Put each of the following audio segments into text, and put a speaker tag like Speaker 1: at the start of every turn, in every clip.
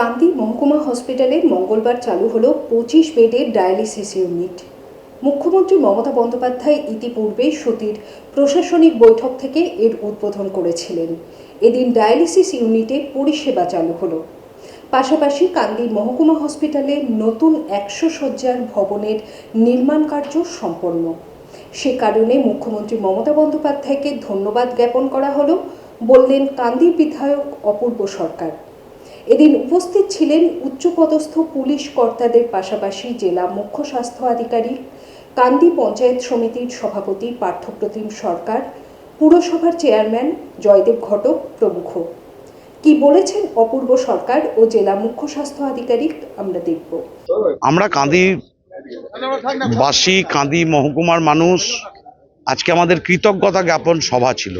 Speaker 1: কান্দি মহকুমা হসপিটালে মঙ্গলবার চালু হলো পঁচিশ বেডের ডায়ালিসিস ইউনিট। মুখ্যমন্ত্রী মমতা বন্দ্যোপাধ্যায় ইতিপূর্বে সতীর প্রশাসনিক বৈঠক থেকে এর উদ্বোধন করেছিলেন। এদিন ডায়ালিসিস ইউনিটে পরিষেবা চালু হলো। পাশাপাশি কান্দি মহকুমা হসপিটালে নতুন একশো শয্যার ভবনের নির্মাণ কার্য সম্পন্ন। সে কারণে মুখ্যমন্ত্রী মমতা বন্দ্যোপাধ্যায়কে ধন্যবাদ জ্ঞাপন করা হলো, বললেন কান্দির বিধায়ক অপূর্ব সরকার। এদিন উপস্থিত ছিলেন উচ্চপদস্থ পুলিশ কর্তাদের পাশাপাশি জেলা মুখ্য স্বাস্থ্য আধিকারিক, কান্দি পঞ্চায়েত সমিতির সভাপতি পার্থপ্রতিম সরকার, পুরসভার চেয়ারম্যান জয়দেব ঘটক প্রমুখ। কি বলেছেন অপূর্ব সরকার ও জেলা মুখ্য স্বাস্থ্য আধিকারিক আমরা দেখব।
Speaker 2: আমরা কাঁদি বাসী কাঁদি মহকুমার মানুষ, আজকে আমাদের কৃতজ্ঞতা জ্ঞাপন সভা ছিল।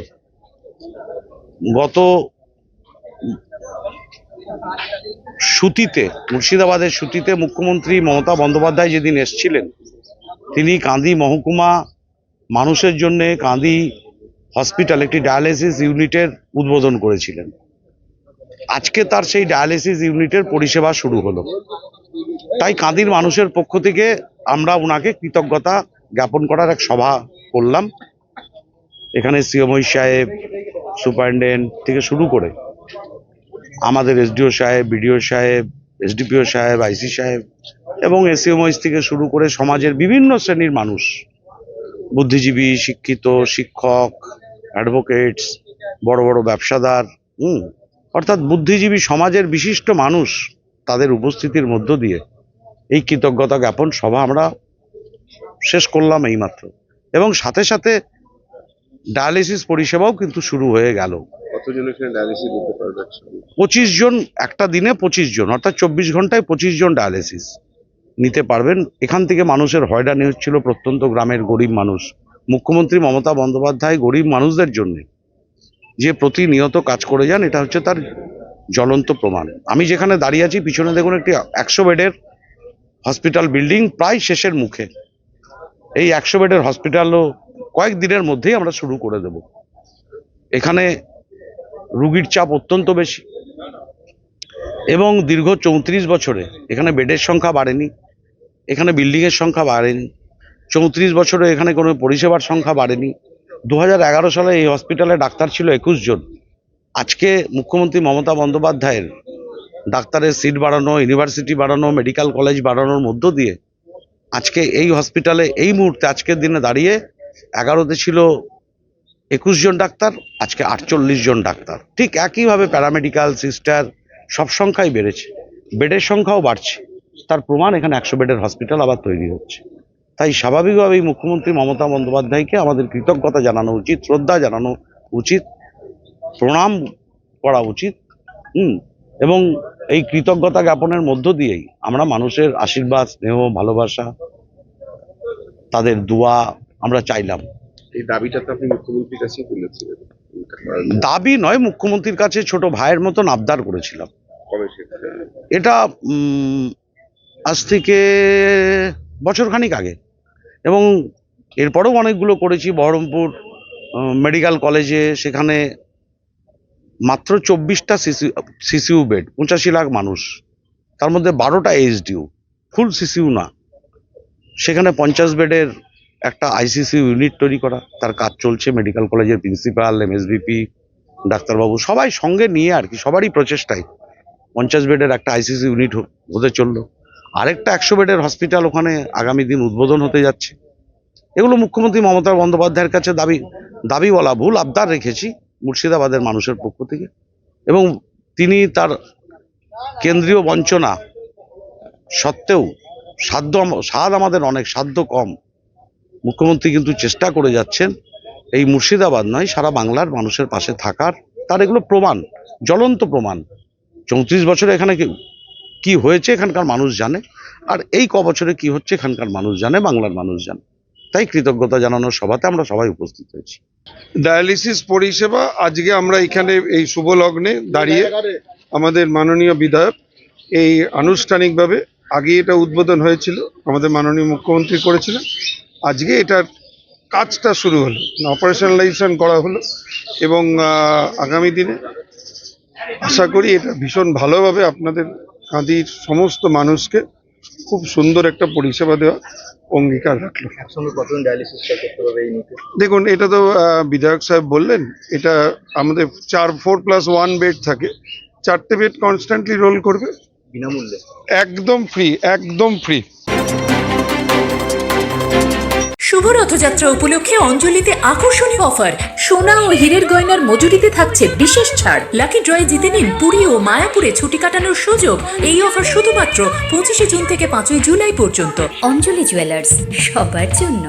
Speaker 2: গত সুতিতে, মুর্শিদাবাদের সুতিতে মুখ্যমন্ত্রী মমতা বন্দ্যোপাধ্যায় যেদিন এসছিলেন, তিনি কাঁদি মহকুমা মানুষের জন্যে কাঁদি হসপিটাল, একটি ডায়ালিসিস ইউনিটের উদ্বোধন করেছিলেন। আজকে তার সেই ডায়ালিসিস ইউনিটের পরিষেবা শুরু হলো। তাই কাঁদির মানুষের পক্ষ থেকে আমরা ওনাকে কৃতজ্ঞতা জ্ঞাপন করার এক সভা করলাম। এখানে সিএমই সাহেব, সুপারিনটেন্ডেন্ট থেকে শুরু করে আমাদের এসডিও সাহেব বিডিও সাহেব এসডিপিও সাহেব আইসি সাহেব এবং এসিএমওইস থেকে শুরু করে সমাজের বিভিন্ন শ্রেণির মানুষ, বুদ্ধিজীবী, শিক্ষিত, শিক্ষক অ্যাডভোকেটস বড় বড় ব্যবসাদার, হুম, অর্থাৎ বুদ্ধিজীবী সমাজের বিশিষ্ট মানুষ তাদের উপস্থিতির মধ্য দিয়ে এই কৃতজ্ঞতা জ্ঞাপন সভা আমরা শেষ করলাম এইমাত্র। এবং সাথে সাথে ডায়ালিসিস পরিষেবাও কিন্তু শুরু হয়ে গেল। পঁচিশ জন একটা দিনে পঁচিশ জন, অর্থাৎ চব্বিশ ঘন্টায় পঁচিশ জন ডায়ালিসিস নিতে পারবেন। এখান থেকে মানুষের হয়রানি হচ্ছিল প্রত্যন্ত গ্রামের গরিব মানুষ। মুখ্যমন্ত্রী মমতা বন্দ্যোপাধ্যায় গরিব মানুষদের জন্য যে প্রতিনিয়ত কাজ করে যান, এটা হচ্ছে তার জ্বলন্ত প্রমাণ। আমি যেখানে দাঁড়িয়ে আছি, পিছনে দেখুন একটি একশো বেডের হসপিটাল বিল্ডিং প্রায় শেষের মুখে। এই একশো বেডের হসপিটালও কয়েক দিনের মধ্যেই আমরা শুরু করে দেব। এখানে রুগীর চাপ অত্যন্ত বেশি। এবং দীর্ঘ চৌত্রিশ বছরে এখানে বেডের সংখ্যা বাড়েনি, এখানে বিল্ডিংয়ের সংখ্যা বাড়েনি, চৌত্রিশ বছরে এখানে কোনো পরিষেবার সংখ্যা বাড়েনি। দু হাজার এগারো সালে এই হসপিটালে ডাক্তার ছিল একুশ জন। আজকে মুখ্যমন্ত্রী মমতা বন্দ্যোপাধ্যায়ের ডাক্তারের সিট বাড়ানো, ইউনিভার্সিটি বাড়ানো, মেডিকেল কলেজ বাড়ানোর মধ্য দিয়ে আজকে এই হসপিটালে এই মুহূর্তে আজকের দিনে দাঁড়িয়ে এগারোতে ছিল একুশ জন ডাক্তার, আজকে আটচল্লিশ জন ডাক্তার। ঠিক একইভাবে প্যারামেডিক্যাল সিস্টার সব সংখ্যাই বেড়েছে। বেডের সংখ্যাও বাড়ছে। তার প্রমাণ এখানে একশো বেডের হসপিটাল আবার তৈরি হচ্ছে। তাই স্বাভাবিকভাবেই মুখ্যমন্ত্রী মমতা বন্দ্যোপাধ্যায়কে আমাদের কৃতজ্ঞতা জানানো উচিত, শ্রদ্ধা জানানো উচিত, প্রণাম করা উচিত, হুম, এবং এই কৃতজ্ঞতা জ্ঞাপনের মধ্য দিয়েই আমরা মানুষের আশীর্বাদ, স্নেহ, ভালোবাসা, তাদের দোয়া আমরা চাইলাম।
Speaker 3: এই দাবিটা তো আপনি মুখ্যমন্ত্রীর কাছেই তুলেছিলেন।
Speaker 2: দাবি নয় মুখ্যমন্ত্রীর কাছে ছোট ভাইয়ের মতন আবদার করেছিলাম। এটা আজ থেকে বছরখানিক আগে। এবং এরপরেও অনেকগুলো করেছি বহরমপুর মেডিকেল কলেজে সেখানে মাত্র চব্বিশটা সিসি সিসিউ বেড পঁচাশি লাখ মানুষ। তার মধ্যে বারোটা এইচডিউ ফুল সিসিউ না। সেখানে পঞ্চাশ বেডের একটা আইসিসি ইউনিট তৈরি করা। তার কাজ চলছে মেডিকেল কলেজের প্রিন্সিপাল এমএসবিপি ডাক্তারবাবু, সবাই সঙ্গে নিয়ে আর কি, সবারই প্রচেষ্টায় পঞ্চাশ বেডের একটা আইসিসি ইউনিট হতে চলল। আরেকটা একশো বেডের হসপিটাল ওখানে আগামী দিন উদ্বোধন হতে যাচ্ছে। এগুলো মুখ্যমন্ত্রী মমতা বন্দ্যোপাধ্যায়ের কাছে দাবি দাবি বলা ভুল, আবদার রেখেছি মুর্শিদাবাদের মানুষের পক্ষ থেকে। এবং তিনি তার কেন্দ্রীয় বঞ্চনা সত্ত্বেও সাধ্য স্বাদ আমাদের অনেক, সাধ্য কম। মুখ্যমন্ত্রী কিন্তু চেষ্টা করে যাচ্ছেন, এই মুর্শিদাবাদ নয়, সারা বাংলার মানুষের পাশে থাকার। তার এগুলো প্রমাণ, জ্বলন্ত প্রমাণ। চৌত্রিশ বছরে এখানে কি হয়েছে এখানকার মানুষ জানে, আর এই ক বছরে কি হচ্ছে এখানকার মানুষ জানে, বাংলার মানুষ জানে। তাই কৃতজ্ঞতা জানানোর সভাতে আমরা সবাই উপস্থিত হয়েছি।
Speaker 4: ডায়ালিসিস পরিষেবা, আজকে আমরা এখানে এই শুভ লগ্নে দাঁড়িয়ে আমাদের মাননীয় বিধায়ক এই আনুষ্ঠানিকভাবে আগে এটা উদ্বোধন হয়েছিল, আমাদের মাননীয় মুখ্যমন্ত্রী করেছিলেন। আজকে এটার কাজটা শুরু হলো অপারেশনালাইজেশন করা হলো এবং আগামী দিনে আশা করি এটা ভীষণ ভালোভাবে আপনাদের কাঁদির সমস্ত মানুষকে খুব সুন্দর একটা পরিষেবা দেওয়া অঙ্গীকার রাখল। দেখুন এটা তো বিধায়ক সাহেব বললেন এটা আমাদের চার ফোর প্লাস ওয়ান বেড থাকে চারটে বেড কনস্ট্যান্টলি রোল করবে।
Speaker 5: বিনামূল্যে?
Speaker 4: একদম ফ্রি একদম ফ্রি
Speaker 6: শুভ রথযাত্রা উপলক্ষে অঞ্জলিতে আকর্ষণীয় অফার। সোনা ও হীরের গয়নার মজুরিতে থাকছে বিশেষ ছাড়। লাকি ড্রয়ে জিতে নিন পুরী ও মায়াপুরে ছুটি কাটানোর সুযোগ। এই অফার শুধুমাত্র পঁচিশে জুন থেকে পাঁচই জুলাই পর্যন্ত।
Speaker 7: অঞ্জলি জুয়েলার্স, সবার জন্য।